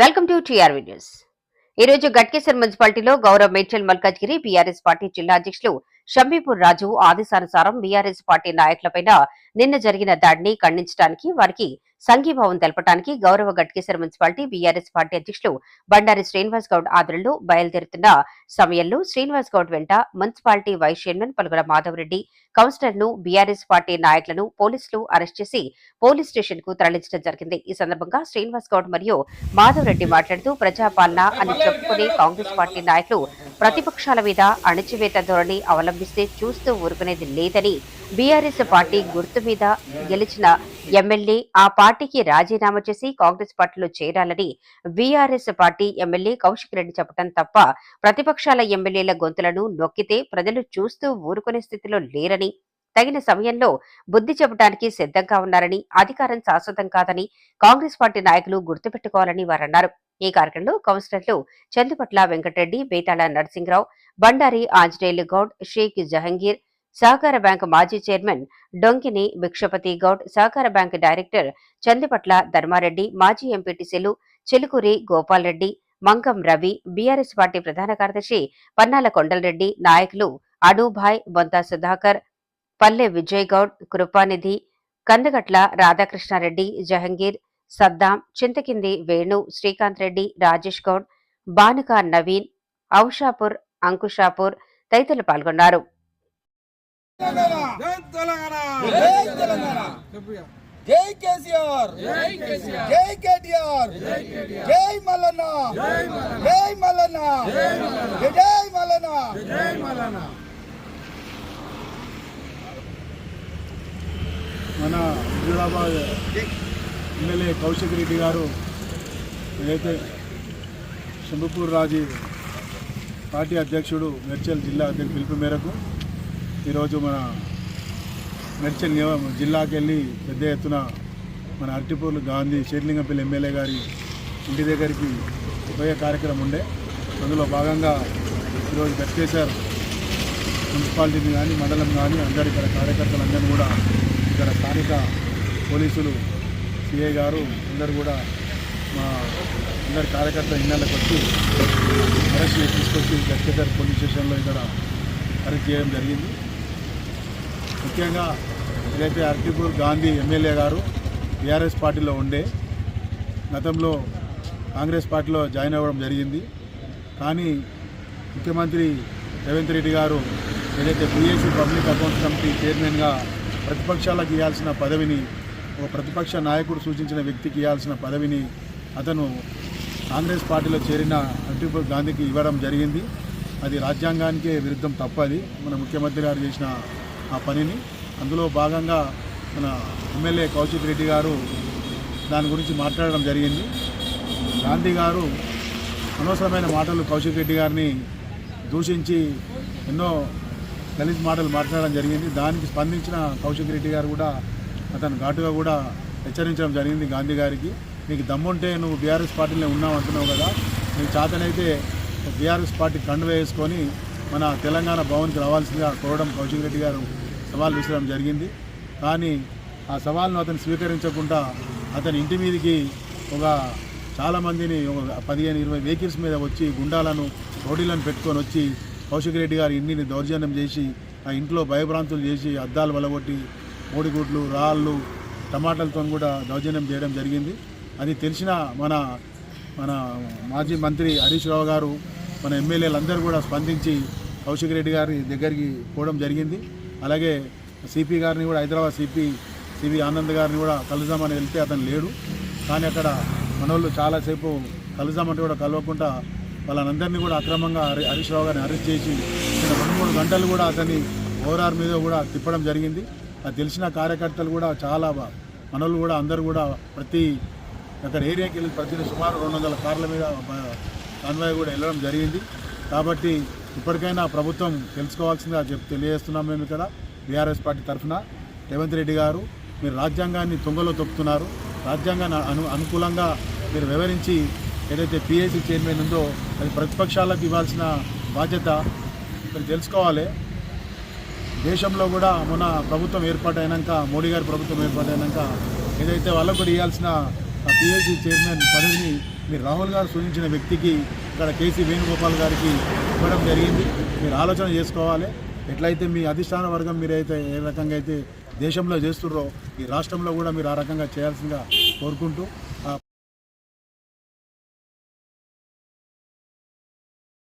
Welcome to TR news. ఈ రోజు గట్కేసర్ మున్సిపాలిటీలో గౌరవ్ మేడ్చల్ మల్కాజ్గిరి బీఆర్ఎస్ పార్టీ జిల్లా అధ్యక్షులు షంబీపూర్ రాజు ఆదేశానుసారం బీఆర్ఎస్ పార్టీ నాయకులపై నిన్న జరిగిన దాడిని ఖండించడానికి వారికి సంఘీభావం తెలపడానికి గౌరవ గట్కేశ్వర మున్సిపాలిటీ బీఆర్ఎస్ పార్టీ అధ్యక్షులు బండారి శ్రీనివాస్ గౌడ్ ఆధ్వర్యంలో బయలుదేరుతున్న సమయంలో శ్రీనివాస్ గౌడ్ వెంట municipality vice chairman Palugula Madhavareddy కౌన్సిలర్ను BRS party నాయకులను పోలీసులు అరెస్ట్ చేసి పోలీస్ స్టేషన్కు తరలించడం జరిగింది. ఈ సందర్భంగా శ్రీనివాస్ గౌడ్ మరియు మాధవరెడ్డి మాట్లాడుతూ ప్రజాపాలన అని చెప్పుకునే కాంగ్రెస్ పార్టీ నాయకులు ప్రతిపక్షాల మీద అణచివేత ధోరణి అవలంబిస్తే చూస్తూ ఊరుకునేది లేదని బీఆర్ఎస్ పార్టీ గుర్తు మీద గెలిచిన ఎమ్మెల్యే ఆ పార్టీకి రాజీనామా చేసి కాంగ్రెస్ పార్టీలో చేరాలని బీఆర్ఎస్ పార్టీ ఎమ్మెల్యే కౌశిక్ రెడ్డి చెప్పడం తప్ప ప్రతిపక్షాల ఎమ్మెల్యేల గొంతులను నొక్కితే ప్రజలు చూస్తూ ఊరుకునే స్థితిలో లేరని తగిన సమయంలో బుద్ధి చెప్పడానికి సిద్ధంగా ఉన్నారని అధికారం శాశ్వతం కాదని కాంగ్రెస్ పార్టీ నాయకులు గుర్తుపెట్టుకోవాలని వారన్నారు. ఈ కార్యక్రమంలో కౌన్సిలర్లు చందుపట్ల వెంకటరెడ్డి బేతాళ నరసింహరావు బండారి ఆంజనేయులు గౌడ్ షేక్ జహంగీర్ సహకార బ్యాంకు మాజీ చైర్మన్ డొంకిని భిక్షపతి గౌడ్ సహకార బ్యాంకు డైరెక్టర్ చందిపట్ల ధర్మారెడ్డి మాజీ ఎంపీటీసీలు చిలుకూరి గోపాల్ రెడ్డి మంగం రవి బీఆర్ఎస్ పార్టీ ప్రధాన కార్యదర్శి పన్నాల కొండలరెడ్డి నాయకులు అడూభాయ్ బొంతా సుధాకర్ పల్లె విజయ్ గౌడ్ కృపానిధి కందగట్ల రాధాకృష్ణారెడ్డి జహంగీర్ సద్దాం చింతకింది వేణు శ్రీకాంత్ రెడ్డి రాజేష్ గౌడ్ బానుక నవీన్ ఔషాపూర్ అంకుషాపూర్ తదితరులు పాల్గొన్నారు. జై తెలంగాణ జై తెలంగాణ. జై కేసీఆర్. జై కేటీఆర్. జై మల్లన్న. జై మల్లన్న. జై మల్లన్న. మన హైదరాబాద్ ఎమ్మెల్యే కౌశిక్ రెడ్డి గారు ఏదైతే శంభుపూర్ రాజీ పార్టీ అధ్యక్షుడు మెర్చల్ జిల్లా అధ్యక్షుడు పిలుపు మేరకు ఈరోజు మన మెర్చల్ జిల్లాకి వెళ్ళి పెద్ద ఎత్తున మన అరటిపూర్లు గాంధీ షేర్లింగంపల్లి ఎమ్మెల్యే గారి ఇంటి దగ్గరికి పోయే కార్యక్రమం ఉండే. అందులో భాగంగా ఈరోజు గట్కేశ్వర్ మున్సిపాలిటీని కానీ మండలం కానీ అందరు ఇక్కడ కార్యకర్తలందరినీ కూడా ఇక్కడ స్థానిక పోలీసులు సిఐ గారు అందరు కూడా మా అందరి కార్యకర్తల ఇళ్ళకి వచ్చి అరెస్ట్ తీసుకొచ్చి గట్కేసర్ పోలీస్ స్టేషన్లో ఇక్కడ అరెస్ట్ చేయడం జరిగింది. ముఖ్యంగా ఏదైతే అర్కిపూర్ గాంధీ ఎమ్మెల్యే గారు టీఆర్ఎస్ పార్టీలో ఉండే గతంలో కాంగ్రెస్ పార్టీలో జాయిన్ అవ్వడం జరిగింది. కానీ ముఖ్యమంత్రి రేవంత్ రెడ్డి గారు ఏదైతే పిఎస్సి పబ్లిక్ అకౌంట్స్ కమిటీ చైర్మన్గా ప్రతిపక్షాలకు ఇవ్వాల్సిన పదవిని ఒక ప్రతిపక్ష నాయకుడు సూచించిన వ్యక్తికి ఇవ్వాల్సిన పదవిని అతను కాంగ్రెస్ పార్టీలో చేరిన అరటిపూర్ గాంధీకి ఇవ్వడం జరిగింది. అది రాజ్యాంగానికే విరుద్ధం తప్పది. మన ముఖ్యమంత్రి గారు చేసిన ఆ పనిని. అందులో భాగంగా మన ఎమ్మెల్యే కౌశిక్ రెడ్డి గారు దాని గురించి మాట్లాడడం జరిగింది. గాంధీ గారు అనవసరమైన మాటలు కౌశిక్ రెడ్డి గారిని దూషించి ఎన్నో గలీజ్ మాటలు మాట్లాడడం జరిగింది. దానికి స్పందించిన కౌశిక్ రెడ్డి గారు కూడా అతను ఘాటుగా కూడా హెచ్చరించడం జరిగింది గాంధీ గారికి. నీకు దమ్ముంటే నువ్వు బీఆర్ఎస్ పార్టీలో ఉన్నావు అంటున్నావు కదా. నీకు చేతనైతే బీఆర్ఎస్ పార్టీ కండు వేసుకొని మన తెలంగాణ భవన్కి రావాల్సిందిగా కోరడం కౌశిక్ రెడ్డి గారు సవాల్ విసరడం జరిగింది. కానీ ఆ సవాల్ను అతను స్వీకరించకుండా అతని ఇంటి మీదకి ఒక చాలామందిని ఒక పదిహేను ఇరవై వెహికల్స్ మీద వచ్చి గుండాలను రౌడీలను పెట్టుకొని వచ్చి కౌశిక్ రెడ్డి గారి ఇంటిని దౌర్జన్యం చేసి ఆ ఇంట్లో భయభ్రాంతులు చేసి అద్దాలు వలగొట్టి కోడిగుడ్లు రాళ్ళు టమాటాలతో కూడా దౌర్జన్యం చేయడం జరిగింది. అది తెలిసిన మన మన మాజీ మంత్రి హరీష్ రావు గారు మన ఎమ్మెల్యేలందరూ కూడా స్పందించి కౌశిక్ రెడ్డి గారి దగ్గరికి పోవడం జరిగింది. అలాగే సిపి గారిని కూడా హైదరాబాద్ సిపి సివి ఆనంద్ గారిని కూడా కలుద్దామని వెళ్తే అతను లేడు. కానీ అక్కడ మనోళ్ళు చాలాసేపు కలుద్దామంటే కూడా కలవకుండా వాళ్ళందరినీ కూడా అక్రమంగా హరి హరీష్ రావు గారిని అరెస్ట్ చేసి రెండు మూడు గంటలు కూడా అతని ఓవరార్ మీద కూడా తిప్పడం జరిగింది. అది తెలిసిన కార్యకర్తలు కూడా చాలా మనోళ్ళు కూడా అందరూ కూడా ప్రతి అక్కడ ఏరియాకి వెళ్ళి ప్రతి సుమారు రెండు వందల కార్ల మీద బ- కాన్వాయ్ కూడా వెళ్ళడం జరిగింది. కాబట్టి ఇప్పటికైనా ప్రభుత్వం తెలుసుకోవాల్సిందిగా చెప్ తెలియజేస్తున్నాం మేము ఇక్కడ. బీఆర్ఎస్ పార్టీ తరఫున రేవంత్ రెడ్డి గారు మీరు రాజ్యాంగాన్ని తుంగలో తొక్కుతున్నారు. రాజ్యాంగాన్ని అను అనుకూలంగా మీరు వివరించి ఏదైతే పిఏసీ చైర్మన్ ఉందో అది ప్రతిపక్షాలకు ఇవ్వాల్సిన బాధ్యత మీరు తెలుసుకోవాలి. దేశంలో కూడా మొన్న ప్రభుత్వం ఏర్పాటైనాక మోడీ గారి ప్రభుత్వం ఏర్పాటైనాక ఏదైతే వాళ్ళకు కూడా ఇవ్వాల్సిన పిఏసీ చైర్మన్ పదవిని మీరు రాహుల్ గారు సూచించిన వ్యక్తికి ఇక్కడ కేసీ వేణుగోపాల్ గారికి ఇవ్వడం జరిగింది. మీరు ఆలోచన చేసుకోవాలి. ఎట్లయితే మీ అధిష్టాన వర్గం మీరైతే ఏ రకంగా అయితే దేశంలో చేస్తుర్రో ఈ రాష్ట్రంలో కూడా మీరు ఆ రకంగా చేయాల్సిందిగా కోరుకుంటూ